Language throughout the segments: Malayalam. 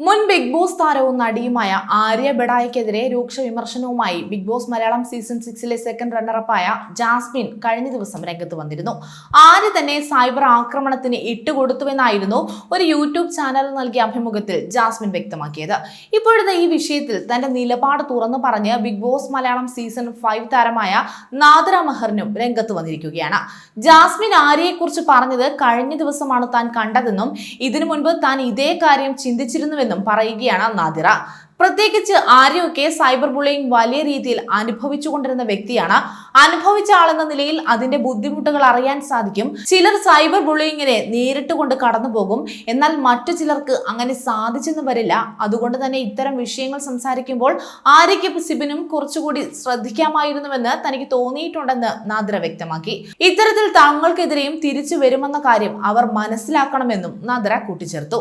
മുൻ ബിഗ് ബോസ് താരവും നടിയുമായ ആര്യ ബെഡായ്ക്കെതിരെ രൂക്ഷ വിമർശനവുമായി ബിഗ് ബോസ് മലയാളം സീസൺ സിക്സിലെ സെക്കൻഡ് റണ്ണറപ്പായ ജാസ്മിൻ കഴിഞ്ഞ ദിവസം രംഗത്ത് വന്നിരുന്നു. ആര്യ തന്നെ സൈബർ ആക്രമണത്തിന് ഇട്ടുകൊടുത്തുവെന്നായിരുന്നു ഒരു യൂട്യൂബ് ചാനൽ നൽകിയ അഭിമുഖത്തിൽ ജാസ്മിൻ വ്യക്തമാക്കിയത്. ഇപ്പോഴത്തെ ഈ വിഷയത്തിൽ തന്റെ നിലപാട് തുറന്നു പറഞ്ഞ് Big Boss Malayalam season five താരമായ നാദര മെഹറിനും രംഗത്ത് വന്നിരിക്കുകയാണ്. ജാസ്മിൻ ആര്യയെക്കുറിച്ച് പറഞ്ഞത് കഴിഞ്ഞ ദിവസമാണ് താൻ കണ്ടതെന്നും ഇതിനു മുൻപ് താൻ ഇതേ കാര്യം ചിന്തിച്ചിരുന്നുവെന്നും പറയുകയാണ് നാദിറ. പ്രത്യേകിച്ച് ആര്യമൊക്കെ സൈബർ ബുള്ളിങ് വലിയ രീതിയിൽ അനുഭവിച്ചുകൊണ്ടിരുന്ന വ്യക്തിയാണ് അനുഭവിച്ച ആളെന്ന നിലയിൽ അതിന്റെ ബുദ്ധിമുട്ടുകൾ അറിയാൻ സാധിക്കും. ചിലർ സൈബർ ബുള്ളിങ്ങിനെ നേരിട്ട് കൊണ്ട് കടന്നു പോകും എന്നാൽ മറ്റു ചിലർക്ക് അങ്ങനെ സാധിച്ചെന്ന് വരില്ല. അതുകൊണ്ട് തന്നെ ഇത്തരം വിഷയങ്ങൾ സംസാരിക്കുമ്പോൾ ആര്യയ്ക്ക് സിബിനും കുറച്ചുകൂടി ശ്രദ്ധിക്കാമായിരുന്നുവെന്ന് തനിക്ക് തോന്നിയിട്ടുണ്ടെന്ന് നാദ്ര വ്യക്തമാക്കി. ഇത്തരത്തിൽ തങ്ങൾക്കെതിരെയും തിരിച്ചു വരുമെന്ന കാര്യം അവർ മനസ്സിലാക്കണമെന്നും നാദ്ര കൂട്ടിച്ചേർത്തു.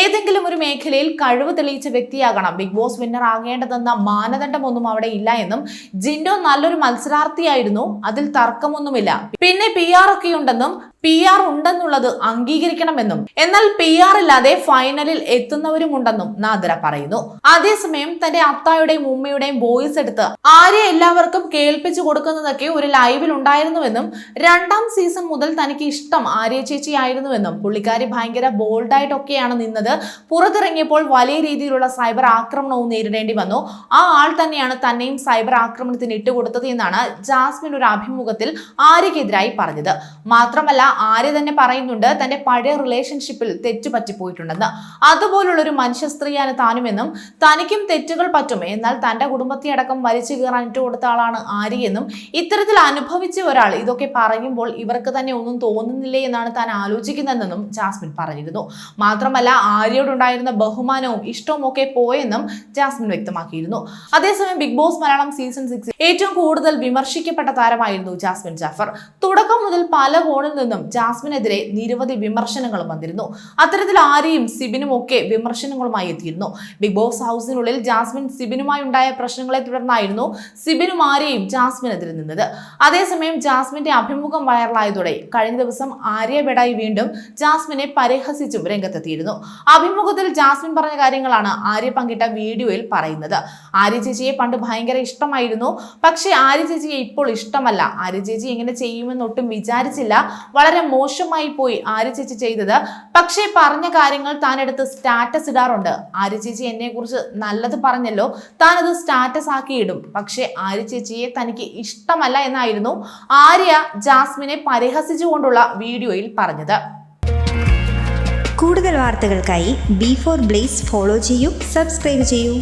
ഏതെങ്കിലും ഒരു മേഖലയിൽ കഴിവ് തെളിയിച്ച വ്യക്തിയാകണം ബിഗ് ബോസ് വിന്നർ ആകേണ്ടതെന്ന മാനദണ്ഡമൊന്നും അവിടെ ഇല്ല എന്നും ജിൻഡോ നല്ലൊരു മത്സരാർത്ഥിയായിരുന്നു. അതിൽ തർക്കമൊന്നുമില്ല. പിന്നെ പി ആർ ഒക്കെ ഉണ്ടെന്നും പി ആർ ഉണ്ടെന്നുള്ളത് അംഗീകരിക്കണമെന്നും എന്നാൽ പി ആർ ഇല്ലാതെ ഫൈനലിൽ എത്തുന്നവരും ഉണ്ടെന്നും നാദര പറയുന്നു. അതേസമയം തന്റെ അത്തായുടെയും ഉമ്മയുടെയും വോയിസ് എടുത്ത് ആര്യ എല്ലാവർക്കും കേൾപ്പിച്ചു കൊടുക്കുന്നതൊക്കെ ഒരു ലൈവിൽ ഉണ്ടായിരുന്നുവെന്നും രണ്ടാം സീസൺ മുതൽ തനിക്ക് ഇഷ്ടം ആര്യ ചേച്ചി ആയിരുന്നുവെന്നും പുള്ളിക്കാരി ഭയങ്കര ബോൾഡായിട്ടൊക്കെയാണ് നിന്നത്. പുറത്തിറങ്ങിയപ്പോൾ വലിയ രീതിയിലുള്ള സൈബർ ആക്രമണവും നേരിടേണ്ടി വന്നു. ആ ആൾ തന്നെയാണ് തന്നെയും സൈബർ ആക്രമണത്തിന് ഇട്ടുകൊടുത്തത് എന്നാണ് ജാസ്മിൻ ഒരു അഭിമുഖത്തിൽ ആര്യക്കെതിരായി പറഞ്ഞത്. മാത്രമല്ല ആര്യ തന്നെ പറയുന്നുണ്ട് തന്റെ പഴയ റിലേഷൻഷിപ്പിൽ തെറ്റു പറ്റിപ്പോയിട്ടുണ്ടെന്ന്. അതുപോലുള്ള ഒരു മനുഷ്യ സ്ത്രീയാണ് താനുമെന്നും തനിക്കും തെറ്റുകൾ പറ്റും. എന്നാൽ തന്റെ കുടുംബത്തെ അടക്കം വലിച്ചു കീറാൻ ഇട്ടുകൊടുത്ത ആളാണ് ആര്യയെന്നും ഇത്തരത്തിൽ അനുഭവിച്ച ഒരാൾ ഇതൊക്കെ പറയുമ്പോൾ ഇവർക്ക് തന്നെ ഒന്നും തോന്നുന്നില്ലേ എന്നാണ് താൻ ആലോചിക്കുന്നതെന്നും ജാസ്മിൻ പറഞ്ഞിരുന്നു. മാത്രമല്ല ആര്യയോടുണ്ടായിരുന്ന ബഹുമാനവും ഇഷ്ടവും ഒക്കെ പോയെന്നും ജാസ്മിൻ വ്യക്തമാക്കിയിരുന്നു. അതേസമയം Big Boss Malayalam season six ഏറ്റവും കൂടുതൽ വിമർശിക്കപ്പെട്ട താരമായിരുന്നു ജാസ്മിൻ ജാഫർ. തുടക്കം മുതൽ പല കോണിൽ നിന്നും ജാസ്മിനെതിരെ നിരവധി വിമർശനങ്ങളും വന്നിരുന്നു. അത്തരത്തിൽ ആരെയും സിബിനും ഒക്കെ വിമർശനങ്ങളുമായി എത്തിയിരുന്നു. ബിഗ് ബോസ് ഹൗസിനുള്ളിൽ ജാസ്മിൻ സിബിനുമായി ഉണ്ടായ പ്രശ്നങ്ങളെ തുടർന്നായിരുന്നു സിബിനും ആരെയും ജാസ്മിനെതിരെ നിന്നത്. അതേസമയം ജാസ്മിന്റെ അഭിമുഖം വൈറലായതോടെ കഴിഞ്ഞ ദിവസം ആര്യ ബെഡായി വീണ്ടും ജാസ്മിനെ പരിഹസിച്ചും രംഗത്തെത്തിയിരുന്നു. അഭിമുഖത്തിൽ ജാസ്മിൻ പറഞ്ഞ കാര്യങ്ങളാണ് ആര്യ പങ്കിട്ട വീഡിയോയിൽ പറയുന്നത്. ആര്യ ചേച്ചിയെ പണ്ട് ഭയങ്കര ഇഷ്ടമായിരുന്നു. പക്ഷേ ആര്യ ചേച്ചിയെ ഇപ്പോൾ ഇഷ്ടമല്ല. ആര്യ ചേച്ചി എങ്ങനെ ചെയ്യുമെന്ന് ഒട്ടും വിചാരിച്ചില്ല വളരെ മോശമായി പോയി ആര്യ ചേച്ചി ചെയ്തത്. പക്ഷേ പറഞ്ഞ കാര്യങ്ങൾ താൻ എടുത്ത് സ്റ്റാറ്റസ് ഇടാറുണ്ട്. ആര്യ ചേച്ചി എന്നെ കുറിച്ച് നല്ലത് പറഞ്ഞല്ലോ. താൻ അത് സ്റ്റാറ്റസ് ആക്കി ഇടും. പക്ഷേ ആര്യ ചേച്ചിയെ തനിക്ക് ഇഷ്ടമല്ല എന്നായിരുന്നു ആര്യ ജാസ്മിനെ പരിഹസിച്ചുകൊണ്ടുള്ള വീഡിയോയിൽ പറഞ്ഞത്. കൂടുതൽ വാർത്തകൾക്കായി ബി ഫോർ ബ്ലേസ് ഫോളോ ചെയ്യൂ സബ്സ്ക്രൈബ് ചെയ്യൂ.